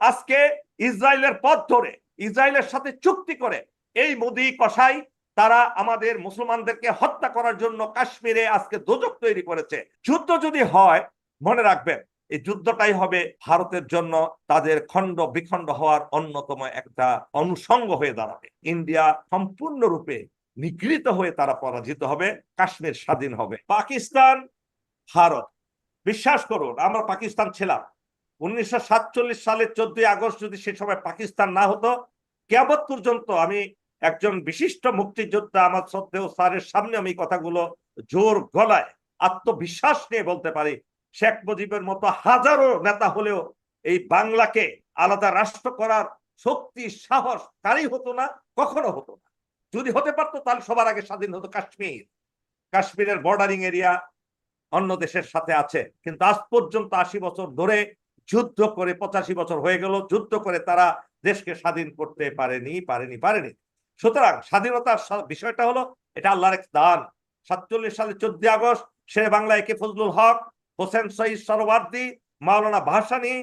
আজকে ইসরায়েলের পথ ধরে, ইসরায়েলের সাথে চুক্তি করে এই মোদি কসাই তারা আমাদের মুসলমানদেরকে হত্যা করার জন্য কাশ্মীরে আজকে দোজক তৈরি করেছে। যুদ্ধ যদি হয়, মনে রাখবেন, এই যুদ্ধটাই হবে ভারতের জন্য তাদের খণ্ড বিখণ্ড হওয়ার অন্যতম একটা অনুষঙ্গ হয়ে দাঁড়াবে। ইন্ডিয়া সম্পূর্ণরূপে নিগৃহীত হয়ে তারা পরাজিত হবে, কাশ্মীর স্বাধীন হবে। পাকিস্তান, ভারত, বিশ্বাস করুন, আমরা পাকিস্তান ছিলাম। উনিশশো সাতচল্লিশ সালের চোদ্দই আগস্ট যদি সে সময় পাকিস্তান না হতো কেয়াবত পর্যন্ত আমি একজন বিশিষ্ট মুক্তিযোদ্ধা আমার শ্রদ্ধেয় স্যারের সামনে আমি কথাগুলো জোর গলায় আত্মবিশ্বাস নিয়ে বলতে পারি। শেখ মুজিবের মতো হাজারো নেতা হলেও এই বাংলাকে আলাদা রাষ্ট্র করার শক্তি, সাহস কারই হতো না, কখনো হতো না। যদি হতে পারতো, তাহলে সবার আগে স্বাধীন হতো কাশ্মীর। কাশ্মীরের বর্ডারিং এরিয়া অন্য দেশের সাথে আছে। কিন্তু আজ পর্যন্ত আশি বছর ধরে যুদ্ধ করে পঁচাশি বছর হয়ে গেল, যুদ্ধ করে তারা দেশকে স্বাধীন করতে পারেনি পারেনি পারেনি। সুতরাং স্বাধীনতার বিষয়টা হলো, এটা আল্লাহর এক দান। সাতচল্লিশ সালে চোদ্দ আগস্ট, শের বাংলায় কে ফজলুল হক, হোসেন সঈদ সরওয়ার্দী, মাওলানা ভাসানী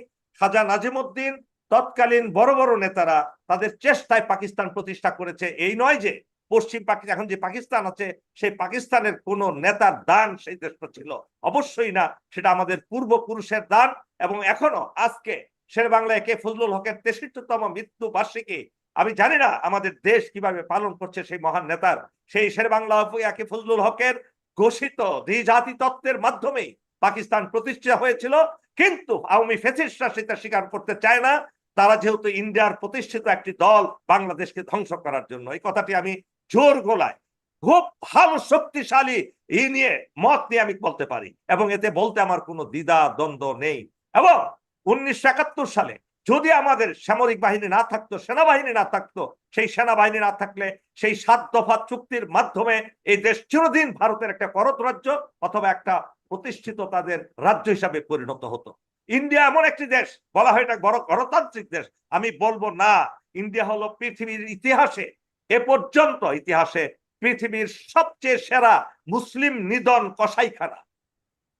খাজা নাজিমুদ্দিন, তৎকালীন বড় বড় নেতারা তাদের চেষ্টায় পাকিস্তান প্রতিষ্ঠা করেছে। এই নয় যে পশ্চিম পাকিস্তান, এখন যে পাকিস্তান আছে, সেই পাকিস্তানের কোন নেতার দান সেই দেশটা ছিল। অবশ্যই না, সেটা আমাদের পূর্বপুরুষের দান এবং এখনও আজকে শের বাংলায় কে ফজলুল হকের তেষট্টিতম মৃত্যু বার্ষিকী আমি জানি না আমাদের দেশ কীভাবে পালন করছে সেই মহান নেতার। সেই শের বাংলা কে ফজলুল হকের ঘোষিত দ্বিজাতি তত্ত্বের মাধ্যমেই পাকিস্তান প্রতিষ্ঠা হয়েছিল, কিন্তু আওয়ামী ফেসিস্টরা সেটা স্বীকার করতে চায় না। তারা যেহেতু ইন্ডিয়ার প্রতিষ্ঠিত একটি দল, বাংলাদেশকে ধ্বংস করার জন্য। এই কথাটি আমি জোর গোলায়, খুব ভালো, শক্তিশালী, ই নিয়ে, মত নিয়ে আমি বলতে পারি। এবং এতে বলতে আমার কোনো দ্বিধা, দ্বন্দ্ব নেই। এবং উনিশশো একাত্তর সালে যদি আমাদের সামরিক বাহিনী না থাকতো, সেনাবাহিনী না থাকতো, সেই সেনাবাহিনী না থাকলে সেই সাত দফা চুক্তির মাধ্যমে এই দেশ চিরদিন ভারতের একটা করত রাজ্য অথবা একটা প্রতিষ্ঠিত তাদের রাজ্য হিসাবে পরিণত হতো। ইন্ডিয়া এমন একটি দেশ, বলা হয় এটা বড় গণতান্ত্রিক দেশ। আমি বলব না, ইন্ডিয়া হলো পৃথিবীর ইতিহাসে এ পর্যন্ত ইতিহাসে পৃথিবীর সবচেয়ে সেরা মুসলিম নিধন কসাইখানা।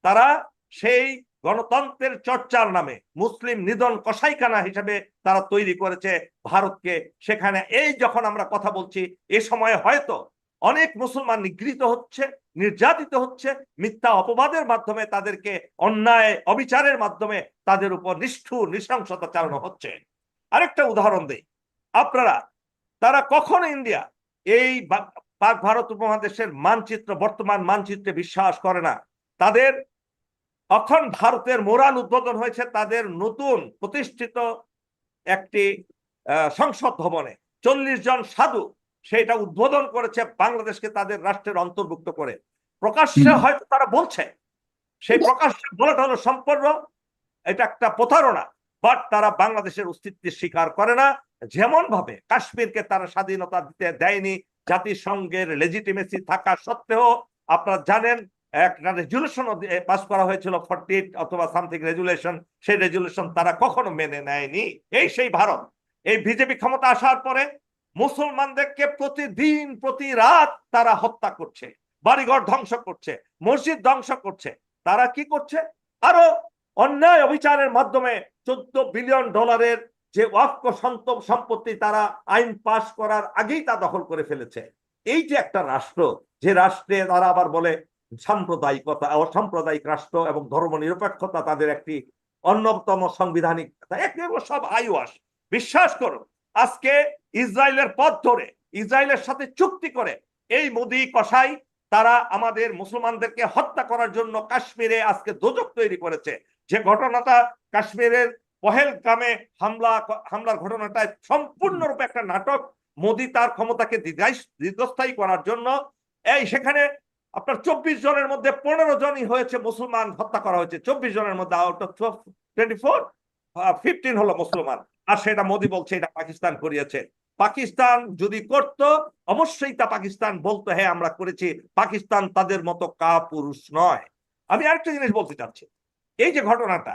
তারা সেই গণতন্ত্রের চর্চার নামে মুসলিম নিধন কসাইখানা হিসেবে তারা তৈরি করেছে ভারতকে। সেখানে এই যখন আমরা কথা বলছি, এ সময়ে হয়তো অনেক মুসলমান নিগৃহীত হচ্ছে, নির্যাতিত হচ্ছে, মিথ্যা অপবাদের মাধ্যমে তাদেরকে, অন্যায় অবিচারের মাধ্যমে তাদের উপর নিষ্ঠুর, নৃশংসতা চালানো হচ্ছে। আরেকটা উদাহরণ দেই। আপনারা তারা কখন ইন্ডিয়া এই পাক ভারত উপমহাদেশের মানচিত্র বর্তমান মানচিত্রে বিশ্বাস করে না। তাদের এখন ভারতের মোরাল উদ্বোধন হয়েছে তাদের নতুন প্রতিষ্ঠিত একটি সংসদ ভবনে। চল্লিশ জন সাধু সেটা উদ্বোধন করেছে বাংলাদেশকে তাদের রাষ্ট্রের অন্তর্ভুক্ত করে। প্রকাশ্যে হয়তো তারা বলছে সেই প্রকাশ্যে বলাটা হলো সম্পূর্ণ এটা একটা প্রতারণা বাট তারা বাংলাদেশের অস্তিত্বের স্বীকার করে না। যেমন ভাবে কাশ্মীরকে তারা স্বাধীনতা দিতে দেয়নি, জাতিসংঘের লেজিটিমেসি থাকা সত্ত্বেও, আপনারা জানেন একটা রেজুলেশন পাস করা হয়েছিল ফর্টি অথবা সামথিং রেজুলেশন সেই রেজুলেশন তারা কখনো মেনে নেয়নি। এই সেই ভারত। এই বিজেপি ক্ষমতা আসার পরে মুসলমানদেরকে প্রতিদিন, প্রতি রাত তারা হত্যা করছে, বাড়িঘর ধ্বংস করছে, মসজিদ ধ্বংস করছে। তারা কি করছে? আরও অন্যায় অবিচারের মাধ্যমে চোদ্দ বিলিয়ন ডলারের যে ওয়াক্ফ সম্পত্তি তারা আইন পাশ করার আগেই তা দখল করে ফেলেছে। এই যে একটা রাষ্ট্র, যে রাষ্ট্রে তারা আবার বলে সাম্প্রদায়িকতা, অসাম্প্রদায়িক রাষ্ট্র এবং ধর্ম নিরপেক্ষতা তাদের একটি অন্যতম সাংবিধানিক সব আইওয়াস। বিশ্বাস করুন আজকে ইসরায়েলের পথ ধরে, ইসরায়েলের সাথে চুক্তি করে এই মোদি কষাই তারা আমাদের মুসলমানদেরকে হত্যা করার জন্য কাশ্মীরে আজকে দোজক তৈরি করেছে। যে ঘটনাটা কাশ্মীরের পহেলগামে হামলা হামলার ঘটনাটায় সম্পূর্ণরূপে একটা নাটক মোদি তার ক্ষমতাকে দীর্ঘস্থায়ী করার জন্য। এই সেখানে আপনার চব্বিশ জনের মধ্যে পনেরো জনই হয়েছে মুসলমান হত্যা করা হয়েছে। চব্বিশ জনের মধ্যে out of twenty four fifteen হলো মুসলমান। আর সেটা মোদি বলছে, এটা পাকিস্তান করিয়েছে। পাকিস্তান যদি করত, অবশ্যই তা পাকিস্তান বলতো হ্যাঁ আমরা করেছি। পাকিস্তান তাদের মতো কা পুরুষ নয়। আমি আরেকটা জিনিস বলতে চাচ্ছি। এই যে ঘটনাটা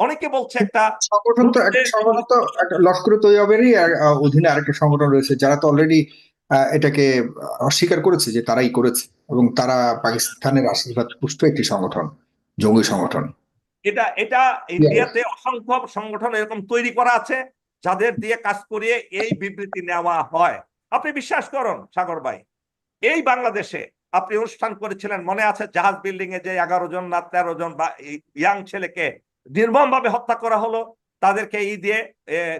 অনেকে বলছে একটা সংগঠন তো একটা সংগঠন তো একটা লস্কর তৈয়বেরই অধীনে আরেকটা সংগঠন রয়েছে যারা তো অলরেডি এটাকে অস্বীকার করেছে যে তারাই করেছে এবং তারা পাকিস্তানের আশীর্বাদ পুষ্ট একটি সংগঠন জঙ্গি সংগঠন। এটা এটা ইন্ডিয়াতে অসংখ্য সংগঠন এরকম তৈরি করা আছে যাদের দিয়ে কাজ করিয়ে এই বিবৃতি নেওয়া হয়। আপনি বিশ্বাস করুন সাগর ভাই এই বাংলাদেশে আপনি অনুষ্ঠান করেছিলেন মনে আছে জাহাজ বিল্ডিং এ যে এগারো জন না তেরো জন বা ইয়াং ছেলেকে নির্মম ভাবে হত্যা করা হলো তাদেরকে ই দিয়ে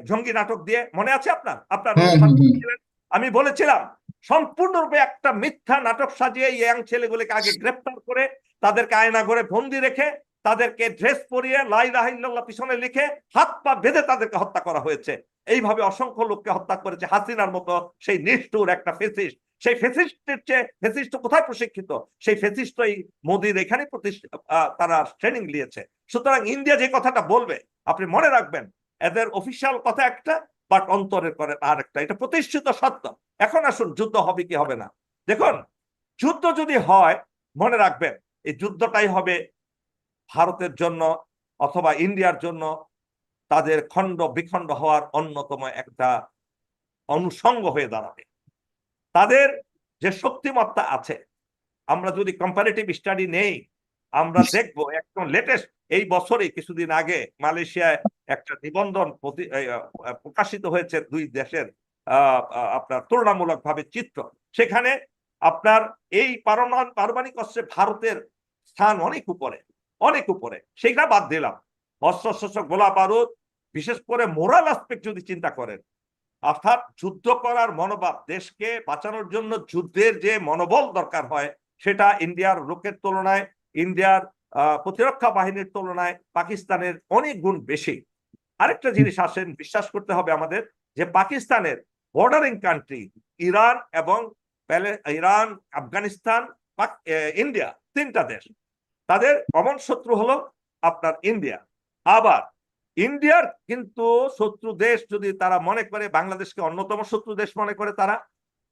জঙ্গি নাটক দিয়ে মনে আছে আপনার আপনার হুম, হুম। করেছিলেন? আমি বলেছিলাম সম্পূর্ণরূপে একটা মিথ্যা নাটক সাজিয়ে ইয়াং ছেলেগুলিকে আগে গ্রেপ্তার করে তাদেরকে আয়না করে বন্দি রেখে তাদেরকে ড্রেস পরিয়ে লাই রাহিল্লাহ পিছনে লিখে হাত পা বেঁধে তাদেরকে হত্যা করা হয়েছে এইভাবে অসংখ্য লোককে হত্যা করেছে হাসিনার মতো সেই নিষ্ঠুর একটা ফেসিস্ট সেই ফেসিস্টের চেয়ে, ফেসিস্ট কোথায় প্রশিক্ষিত? সেই ফেসিস্টই মোদির এখানে তারা ট্রেনিং নিয়েছে। সুতরাং ইন্ডিয়া যে কথাটা বলবে, আপনি মনে রাখবেন, এদের অফিসিয়াল কথা একটা, বাট অন্তরের করে আর একটা এটা প্রতিষ্ঠিত সত্য। এখন আসুন, যুদ্ধ হবে কি হবে না? দেখুন, যুদ্ধ যদি হয়, মনে রাখবেন, এই যুদ্ধটাই হবে ভারতের জন্য অথবা ইন্ডিয়ার জন্য তাদের খণ্ড বিখণ্ড হওয়ার অন্যতম একটা অনুষঙ্গ হয়ে দাঁড়াবে। তাদের যে শক্তিমত্তা আছে আমরা যদি কম্পারেটিভ স্টাডি নেই আমরা দেখব একদম লেটেস্ট এই বছরই কিছুদিন আগে মালয়েশিয়ায় একটা নিবন্ধন প্রকাশিত হয়েছে দুই দেশের আপনার তুলনামূলক ভাবে চিত্র। সেখানে আপনার এই পারমাণ- পারমাণবিক অস্ত্রে ভারতের স্থান অনেক উপরে অনেক উপরে। সেটা বাদ দিলাম। অস্ত্র গোলা বারুদ বিশেষ করে মোরাল আসপেক্ট যদি চিন্তা করেন অর্থাৎ যুদ্ধ করার মনোভাব দেশকে বাঁচানোর জন্য যুদ্ধের যে মনোবল দরকার হয়, সেটা ইন্ডিয়ার লোকের তুলনায়, ইন্ডিয়ার প্রতিরক্ষা বাহিনীর তুলনায় পাকিস্তানের অনেক গুণ বেশি। আরেকটা জিনিস আসেন, বিশ্বাস করতে হবে আমাদের যে পাকিস্তানের বর্ডারিং কান্ট্রি ইরান এবং ইরান, আফগানিস্তান ইন্ডিয়া তিনটা দেশ। তাদের কমন শত্রু হলো আপনার ইন্ডিয়া। আবার ইন্ডিয়ার কিন্তু শত্রু দেশ যদি তারা মনে করে, বাংলাদেশকে অন্যতম শত্রু দেশ মনে করে তারা,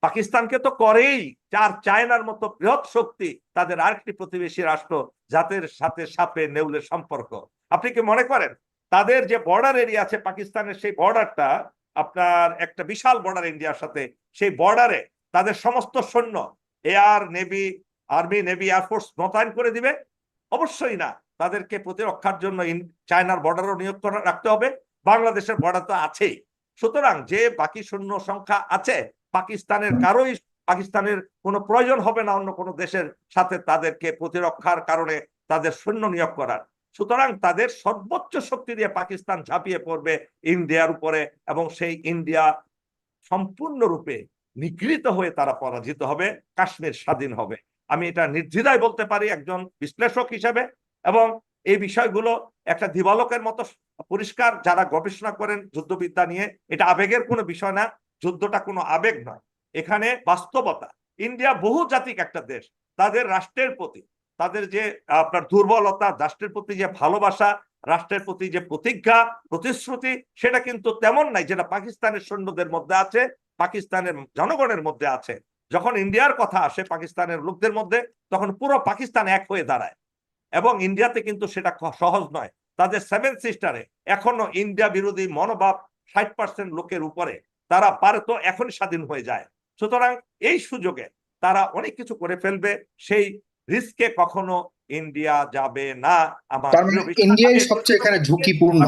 পাকিস্তানকে তো করেই। চার চায়নার মতো বৃহৎ শক্তি তাদের আরেকটি প্রতিবেশী রাষ্ট্র যাদের সাথে সাপে নেউলের সম্পর্ক। আপনি কি মনে করেন? তাদের যে বর্ডার এরিয়া আছে পাকিস্তানের সেই বর্ডারটা আপনার একটা বিশাল বর্ডার ইন্ডিয়ার সাথে, সেই বর্ডারে তাদের সমস্ত সৈন্য, air, navy, army, navy air force মোতায়েন করে দিবে? অবশ্যই না। তাদেরকে প্রতিরক্ষার জন্য চায়নার বর্ডারও নিয়োগ রাখতে হবে। বাংলাদেশের বর্ডার তো আছেই। সুতরাং যে বাকি সৈন্য সংখ্যা আছে পাকিস্তানের কারোই পাকিস্তানের কোনো প্রয়োজন হবে না অন্য কোনো দেশের সাথে তাদেরকে প্রতিরক্ষার কারণে তাদের সৈন্য নিয়োগ করার। সুতরাং তাদের সর্বোচ্চ শক্তি দিয়ে পাকিস্তান ঝাঁপিয়ে পড়বে ইন্ডিয়ার উপরে এবং সেই ইন্ডিয়া সম্পূর্ণরূপে নিগৃহীত হয়ে তারা পরাজিত হবে কাশ্মীর স্বাধীন হবে। আমি এটা নির্দ্বিধায় বলতে পারি একজন বিশ্লেষক হিসেবে। এবং এই বিষয়গুলো একটা দিবালকের মতো পরিষ্কার যারা গবেষণা করেন যুদ্ধবিদ্যা নিয়ে, এটা আবেগের কোনো বিষয় না, যুদ্ধটা কোনো আবেগ নয়। এখানে বাস্তবতা। ইন্ডিয়া বহু জাতিক একটা দেশ, তাদের রাষ্ট্রের প্রতি, তাদের যে আপনার দুর্বলতা, রাষ্ট্রের প্রতি যে ভালোবাসা, রাষ্ট্রের প্রতি যে প্রতিজ্ঞা, প্রতিশ্রুতি, সেটা কিন্তু তেমন নাই যেটা পাকিস্তানের সৈন্যদের মধ্যে আছে, পাকিস্তানের জনগণের মধ্যে আছে। যখন ইন্ডিয়ার কথা আসে পাকিস্তানের লোকদের মধ্যে, তখন পুরো পাকিস্তান এক হয়ে দাঁড়ায়। এবং ইন্ডিয়াতে কিন্তু সেটা সহজ নয়। তাদের সেভেন সিস্টারে এখনও ইন্ডিয়া বিরোধী মনোভাব ষাট পার্সেন্ট লোকের উপরে। তারা পারে তো এখনই স্বাধীন হয়ে যায়। সুতরাং এই সুযোগে তারা অনেক কিছু করে ফেলবে। সেই রিস্কে কখনো ইন্ডিয়া যাবে না। আমার মানে। ইন্ডিয়াই সবচেয়ে এখানে ঝুঁকিপূর্ণ।